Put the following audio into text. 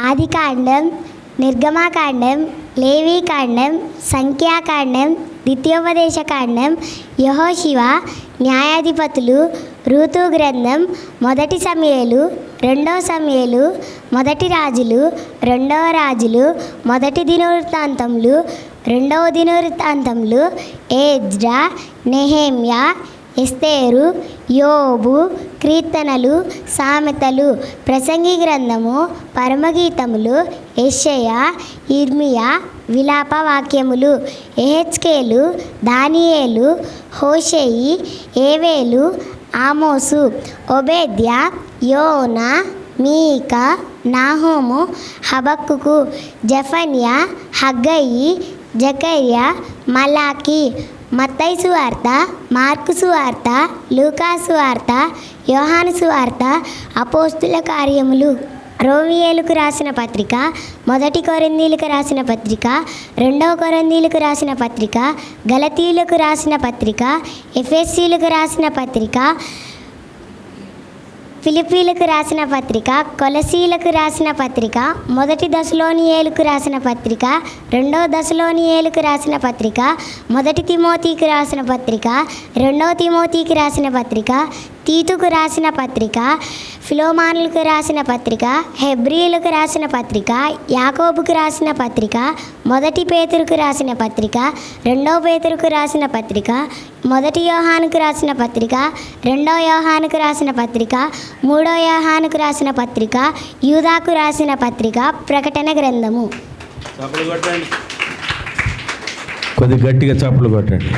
ఆదికాండం నిర్గమాకాండం లేవీకాండం సంఖ్యాకాండం ద్వితీయోపదేశకాండం యహోశివ న్యాయాధిపతులు ఋతు గ్రంథం మొదటి సమయలు రెండవ సమయలు మొదటి రాజులు రెండవ రాజులు మొదటి దినవృత్తాంతములు రెండవ దినవృత్తాంతములు ఏజ్రా నెహేమ్యా ఎస్తేరు యోబు కీర్తనలు సామెతలు ప్రసంగి గ్రంథము పరమగీతములు యెషయ ఇర్మియా విలాప వాక్యములు ఎహెచ్కేలు దానియేలు హోషేయి ఏవేలు ఆమోసు ఒబేద్య యోనా మీక నాహోము హబక్కుకు జఫన్యా హగ్గయి జకర్య మలాకి మత్తైసు వార్త మార్కుసు వార్త లూకాసు వార్త యోహానుసు వార్త అపోస్తుల కార్యములు. రోమియేలకు రాసిన పత్రిక మొదటి కొరందీలకు రాసిన పత్రిక రెండవ కొరందీలకు రాసిన పత్రిక గలతీయులకు రాసిన పత్రిక ఎఫ్ఎస్సీలకు రాసిన పత్రిక ఫిలిపీలకు రాసిన పత్రిక కొలసీలకు రాసిన పత్రిక మొదటి దశలోని ఏలుకు రాసిన పత్రిక రెండవ దశలోని ఏలుకు రాసిన పత్రిక మొదటి తిమోతికి రాసిన పత్రిక రెండవ తిమోతికి రాసిన పత్రిక తీతుకు రాసిన పత్రిక ఫిలోమానులకు రాసిన పత్రిక హెబ్రియులకు రాసిన పత్రిక యాకోబుకు రాసిన పత్రిక మొదటి పేతురుకు రాసిన పత్రిక రెండవ పేతురుకు రాసిన పత్రిక మొదటి యోహానుకు రాసిన పత్రిక రెండవ యోహానుకు రాసిన పత్రిక మూడో యోహానుకు రాసిన పత్రిక యూదాకు రాసిన పత్రిక ప్రకటన గ్రంథము చప్పలు కొట్టండి కొద్ది గట్టిగా చప్పులు కొట్టండి